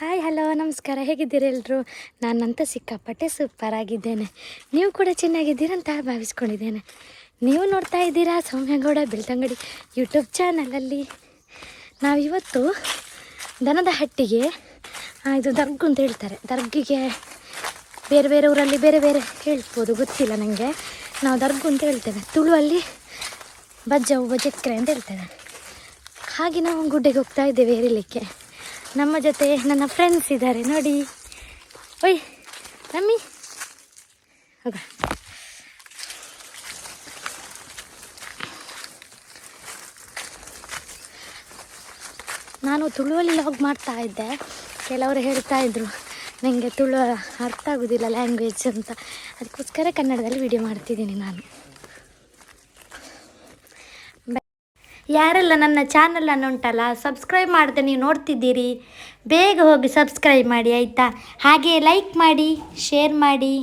Hi hello ನಮಸ್ಕಾರ. ಹೇಗಿದ್ದೀರಿ ಎಲ್ಲರೂ ನಾನಂತ ಸಿಕ್ಕಾಪಟ್ಟೆ ಸೂಪರ್ ಆಗಿದ್ದೇನೆ. ನೀವು ಕೂಡ ಚೆನ್ನಾಗಿದ್ದೀರಂತ ಭಾವಿಸ್ಕೊಂಡಿದ್ದೇನೆ. ನೀವು ನೋಡ್ತಾ ಇದ್ದೀರಾ ಸೌಮ್ಯಗೌಡ ಬೆಳ್ತಂಗಡಿ ಯೂಟ್ಯೂಬ್ ಚಾನಲಲ್ಲಿ ನಾವಿವತ್ತು ದನದ ಹಟ್ಟಿಗೆ ಇದು ದರ್ಗು ಅಂತ ಹೇಳ್ತಾರೆ. ದರ್ಗಿಗೆ ಬೇರೆ ಬೇರೆ ಊರಲ್ಲಿ ಬೇರೆ ಬೇರೆ ಹೇಳ್ಬೋದು, ಗೊತ್ತಿಲ್ಲ ನನಗೆ ನಾವು ದರ್ಗು ಅಂತ ಹೇಳ್ತೇವೆ. ತುಳುವಲ್ಲಿ ಬಜ್ಜವು ಬಜಕ್ರೆ ಅಂತ ಹೇಳ್ತೇವೆ. ಹಾಗೆ ನಾವು ಗುಡ್ಡೆಗೆ ಹೋಗ್ತಾ ಇದ್ದೇವೆ ಏರಿಲಿಕ್ಕೆ. ನಮ್ಮ ಜೊತೆ ನನ್ನ ಫ್ರೆಂಡ್ಸ್ ಇದ್ದಾರೆ, ನೋಡಿ. ಓಯ್ ರಮ್ಮಿ ಹೋಗ. ನಾನು ತುಳುವಲ್ಲಿ ಲಾಗ್ ಮಾಡ್ತಾ ಇದ್ದೆ. ಕೆಲವರು ಹೇಳ್ತಾ ಇದ್ರು ನನಗೆ ತುಳು ಅರ್ಥ ಆಗೋದಿಲ್ಲ ಲ್ಯಾಂಗ್ವೇಜ್ ಅಂತ. ಅದಕ್ಕೋಸ್ಕರ ಕನ್ನಡದಲ್ಲಿ ವಿಡಿಯೋ ಮಾಡ್ತಿದ್ದೀನಿ ನಾನು. ಯಾರೆಲ್ಲ ನನ್ನ ಚಾನಲನ್ನು ಉಂಟಲ್ಲ ಸಬ್ಸ್ಕ್ರೈಬ್ ಮಾಡದೆ ನೀವು ನೋಡ್ತಿದ್ದೀರಿ. ಬೇಗ ಹೋಗಿ ಸಬ್ಸ್ಕ್ರೈಬ್ ಮಾಡಿ, ಆಯಿತಾ? ಹಾಗೆ ಲೈಕ್ ಮಾಡಿ ಶೇರ್ ಮಾಡಿ.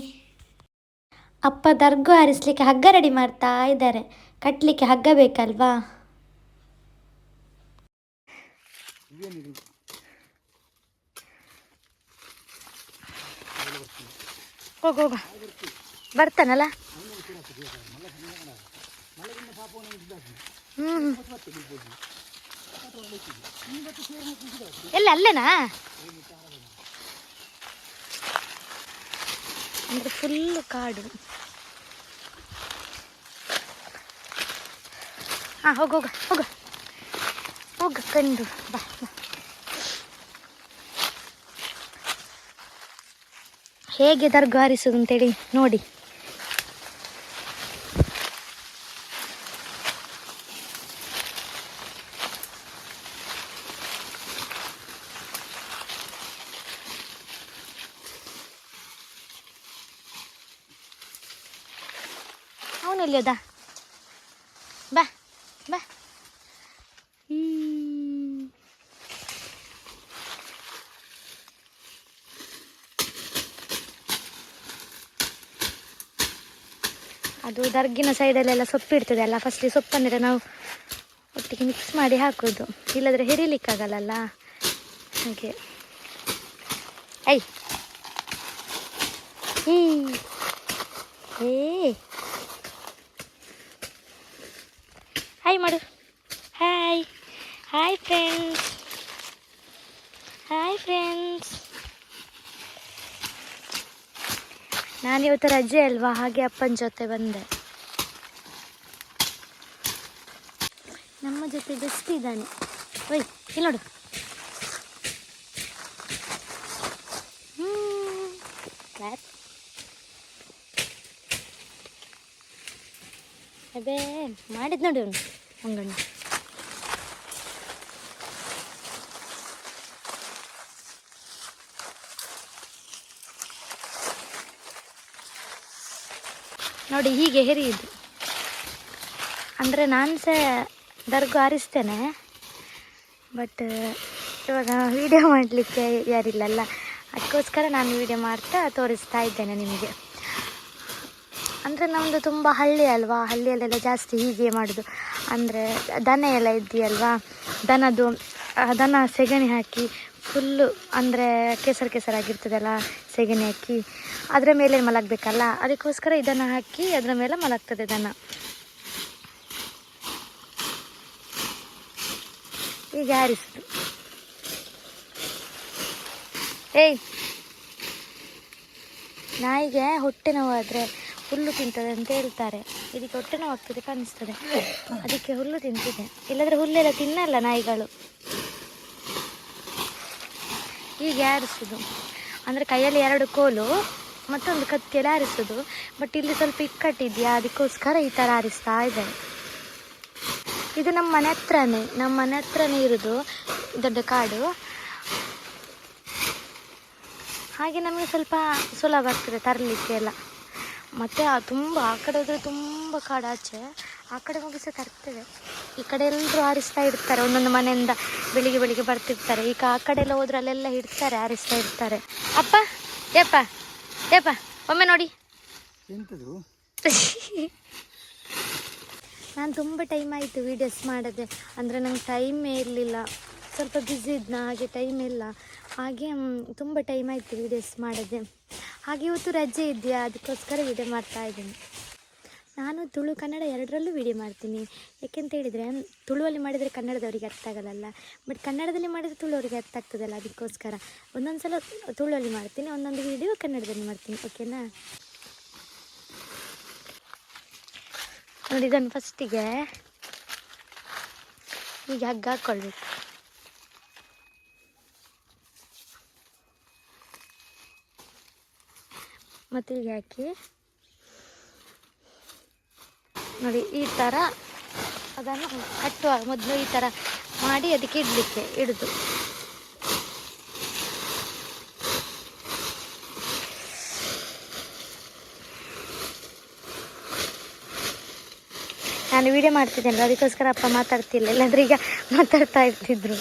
ಅಪ್ಪ ದರ್ಗು ಹಾರಿಸ್ಲಿಕ್ಕೆ ಹಗ್ಗ ರೆಡಿ ಮಾಡ್ತಾ ಇದ್ದಾರೆ. ಕಟ್ಟಲಿಕ್ಕೆ ಹಗ್ಗ ಬೇಕಲ್ವಾ? ಹೋಗ ಹೋಗ. ಬರ್ತಾನಲ್ಲ? ಎಲ್ಲ ಅಲ್ಲೇನಾ? ಅಂದ್ರೆ ಫುಲ್ ಕಾಡು. ಹಾ ಹೋಗ ಹೋಗ ಹೋಗ. ಹೋಗ ಕಂಡು ಬಾ. ಹೇಗೆ ದರ್ಗು ಅಂತ ಅಂತೇಳಿ ನೋಡಿ. ಅವನೆಲ್ಲಿ ಹೋದ ಬಾ ಬಾ. ಅದು ದರ್ಗಿನ ಸೈಡಲ್ಲೆಲ್ಲ ಸೊಪ್ಪು ಇರ್ತದೆ ಅಲ್ಲ ಫಸ್ಟಿಗೆ ಸೊಪ್ಪಂದರೆ ನಾವು ಒಟ್ಟಿಗೆ ಮಿಕ್ಸ್ ಮಾಡಿ ಹಾಕೋದು. ಇಲ್ಲದ್ರೆ ಹೆರಿಲಿಕ್ಕಾಗಲ್ಲಲ್ಲ? ಹಾಗೆ. ಐ ಏ ಹಾಯ್ ಮಾಡು hi hi friends hi friends ನಾನು ಇವತ್ತು ರಜೆ ಅಲ್ವಾ? ಹಾಗೆ ಅಪ್ಪನ ಜೊತೆ ಬಂದೆ. ನಮ್ಮ ಜೊತೆ ಬೆಸ್ಟ್ ಇದ್ದಾನೆ. ಓಯ್, ಇಲ್ಲಿ ನೋಡು. ಹ್ಞೂ. ಅದೇ, ಮಾಡಿದ್ ನೋಡಿ ಅವನು ಮಂಗಣ್ಣ ನೋಡಿ, ಹೀಗೆ ಹೆರಿಯುದು ಅಂದರೆ ನಾನು ಸಹ ದರ್ಗು ಆರಿಸ್ತೇನೆ. ಬಟ್ ಇವಾಗ ವಿಡಿಯೋ ಮಾಡಲಿಕ್ಕೆ ಯಾರಿಲ್ಲಲ್ಲ. ಅದಕ್ಕೋಸ್ಕರ ನಾನು ವಿಡಿಯೋ ಮಾಡ್ತಾ ತೋರಿಸ್ತಾ ಇದ್ದೇನೆ ನಿಮಗೆ. ಅಂದರೆ ನಮ್ಮದು ತುಂಬ ಹಳ್ಳಿ ಅಲ್ವಾ? ಹಳ್ಳಿಯಲ್ಲೆಲ್ಲ ಜಾಸ್ತಿ ಹೀಗೆ ಮಾಡೋದು. ಅಂದರೆ ದನ ಎಲ್ಲ ಇದೆಯಲ್ವಾ? ದನದು ಆ, ದನ ಸೆಗಣಿ ಹಾಕಿ ಫುಲ್ಲು ಅಂದರೆ ಕೆಸರು ಕೆಸರಾಗಿರ್ತದಲ್ಲ ಸೆಗಣಿ ಹಾಕಿ. ಅದರ ಮೇಲೆ ಮಲಗಬೇಕಲ್ಲ? ಅದಕ್ಕೋಸ್ಕರ ಇದನ್ನು ಹಾಕಿ ಅದರ ಮೇಲೆ ಮಲಗ್ತದೆ ದನ. ಈಗ ಆರಿಸುದು ಏಯ್! ನಾಯಿಗೆ ಹೊಟ್ಟೆ ನೋವಾದರೆ ಹುಲ್ಲು ತಿಂತದೆ ಅಂತ ಹೇಳ್ತಾರೆ. ಇದಕ್ಕೆ ಹೊಟ್ಟೆ ನೋವಾಗ್ತದೆ, ಕಾಣಿಸ್ತದೆ. ಅದಕ್ಕೆ ಹುಲ್ಲು ತಿಂತಿದೆ ಇಲ್ಲದ್ರೆ ಹುಲ್ಲೆಲ್ಲ ತಿನ್ನಲ್ಲ ನಾಯಿಗಳು. ಹೀಗೆ ಆರಿಸೋದು. ಅಂದ್ರೆ ಕೈಯಲ್ಲಿ ಎರಡು ಕೋಲು, ಮತ್ತೊಂದು ಕತ್ತಿಯಲ್ಲಿ ಆರಿಸುದು. ಬಟ್ ಇಲ್ಲಿ ಸ್ವಲ್ಪ ಇಕ್ಕಟ್ಟಿದೆಯಾ? ಅದಕ್ಕೋಸ್ಕರ ಈ ತರ ಆರಿಸ್ತಾ ಇದ್ದಾರೆ. ಇದು ನಮ್ಮ ಮನೆ ಹತ್ರನೇ. ನಮ್ಮ ಮನೆ ಹತ್ರನೇ ಇರೋದು ದೊಡ್ಡ ಕಾಡು. ಹಾಗೆ ನಮಗೆ ಸ್ವಲ್ಪ ಸುಲಭ ಆಗ್ತದೆ ತರಲಿಕ್ಕೆ ಎಲ್ಲ ಮತ್ತೆ ತುಂಬ, ಆ ಕಡೆ ಹೋದರೆ ತುಂಬ ಕಾಡು ಆಚೆ ಆ ಕಡೆ ಹೋಗಿ ಸಹ ತರ್ತೇವೆ. ಈ ಕಡೆ ಎಲ್ಲರೂ ಆರಿಸ್ತಾ ಇರ್ತಾರೆ ಒಂದೊಂದು ಮನೆಯಿಂದ ಬೆಳಿಗ್ಗೆ ಬೆಳಿಗ್ಗೆ ಬರ್ತಿರ್ತಾರೆ. ಈಗ ಆ ಕಡೆ ಎಲ್ಲ ಹೋದ್ರೆ ಅಲ್ಲೆಲ್ಲ ಇಡ್ತಾರೆ ಆರಿಸ್ತಾ ಇರ್ತಾರೆ. ಅಪ್ಪ ಏಪ್ಪ ಏಪ್ಪ ಒಮ್ಮೆ ನೋಡಿ. ನಾನು ತುಂಬ ಟೈಮ್ ಆಯಿತು ವೀಡಿಯೋಸ್ ಮಾಡದೆ. ಅಂದರೆ ನಂಗೆ ಟೈಮೇ ಇರಲಿಲ್ಲ. ಸ್ವಲ್ಪ ಬ್ಯುಸಿ ಇದ್ನ ಹಾಗೆ ಟೈಮ್ ಇಲ್ಲ. ಹಾಗೆ ತುಂಬ ಟೈಮ್ ಆಯಿತು ವೀಡಿಯೋಸ್ ಮಾಡೋದೆ. ಹಾಗೆ ಇವತ್ತು ರಜೆ ಇದೆಯಾ? ಅದಕ್ಕೋಸ್ಕರ ವೀಡಿಯೋ ಮಾಡ್ತಾ ಇದ್ದೀನಿ. ನಾನು ತುಳು ಕನ್ನಡ ಎರಡರಲ್ಲೂ ವಿಡಿಯೋ ಮಾಡ್ತೀನಿ. ಯಾಕೆಂತ ಹೇಳಿದರೆ, ತುಳುವಲ್ಲಿ ಮಾಡಿದರೆ ಕನ್ನಡದವರಿಗೆ ಅರ್ಥ ಆಗಲ್ಲ. ಬಟ್ ಕನ್ನಡದಲ್ಲಿ ಮಾಡಿದರೆ ತುಳುವರಿಗೆ ಅರ್ಥ ಆಗ್ತದಲ್ಲ ಅದಕ್ಕೋಸ್ಕರ. ಒಂದೊಂದು ಸಲ ತುಳುವಲ್ಲಿ ಮಾಡ್ತೀನಿ, ಒಂದೊಂದು ವಿಡಿಯೋ ಕನ್ನಡದಲ್ಲಿ ಮಾಡ್ತೀನಿ ಓಕೆನಾ ನೋಡಿ, ಇದನ್ನು ಫಸ್ಟಿಗೆ ಈಗ ಹಗ್ಗ ಹಾಕ್ಕೊಳ್ಬೇಕು. ಮತ್ತು ಈಗ ಹಾಕಿ ನೋಡಿ, ಈ ಥರ ಅದನ್ನು ಕಟ್ಟುವ ಮೊದಲು ಈ ಥರ ಮಾಡಿ ಅದಕ್ಕೆ ಇಡಲಿಕ್ಕೆ, ಇಡುದು. ನಾನು ವಿಡಿಯೋ ಮಾಡ್ತಿದ್ದೇನೆ, ಅದಕ್ಕೋಸ್ಕರ ಅಪ್ಪ ಮಾತಾಡ್ತಿಲ್ಲ ಇಲ್ಲಾಂದ್ರೆ ಈಗ ಮಾತಾಡ್ತಾ ಇರ್ತಿದ್ರು.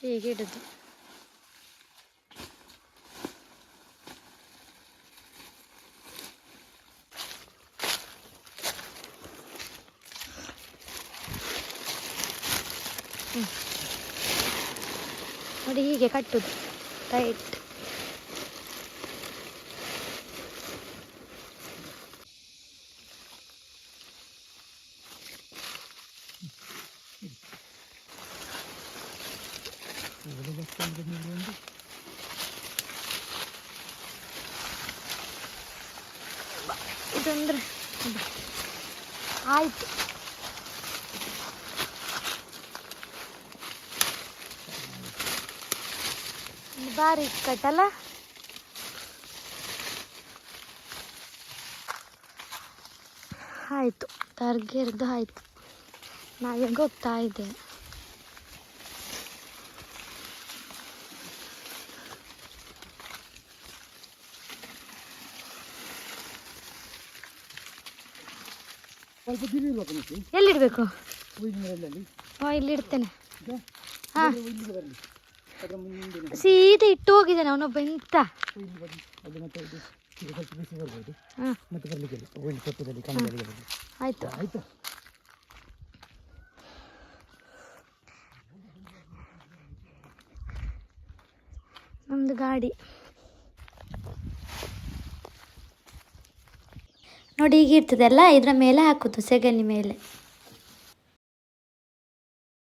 ಹೀಗೆ ಇಡುದು ಹ್ಮ್. ನೋಡಿ ಹೀಗೆ ಕಟ್ಟುದು ಟೈಟ್ ಇದಂದ್ರೆ? ಆಯ್ತು. ಬಾರಿ ಕಟ್ಟಲ್ಲ ಆಯಿತು. ತರ್ಗಿರ್ದು ಆಯಿತು. ನಾವೇ ಹೋಗ್ತಾ ಸ್ವಲ್ಪ ದಿನ ಮತ್ತೆ ಎಲ್ಲಿಡಬೇಕು? ಇಲ್ಲಿ ಇಡ್ತೇನೆ. ಹಾಂ. ಸೀದಾ ಇಟ್ಟು ಹೋಗಿದ್ದಾನೆ ಅವನೊಬ್ಬ ಎಂತ? ಆಯ್ತು. ಆಯ್ತು? ಅದು ಮತ್ತೆ ಇದು ಇದು ಸ್ವಲ್ಪ ಬಿಸಿ ಬರ್ಬೋದು ಹಾಂ ಮತ್ತೆ ಬರಲಿಕ್ಕೆ ಇಲ್ಲಿ ಕೊತ್ತದಲ್ಲಿ ಕಮ್ಮದಲ್ಲಿ ಬರಲಿ ಆಯಿತು ಆಯ್ತಾ ನಮ್ಮದು ಗಾಡಿ ನೋಡಿ ಹೀಗಿರ್ತದಲ್ಲ? ಇದರ ಮೇಲೆ ಹಾಕೋದು ಸೆಗಣಿ ಮೇಲೆ.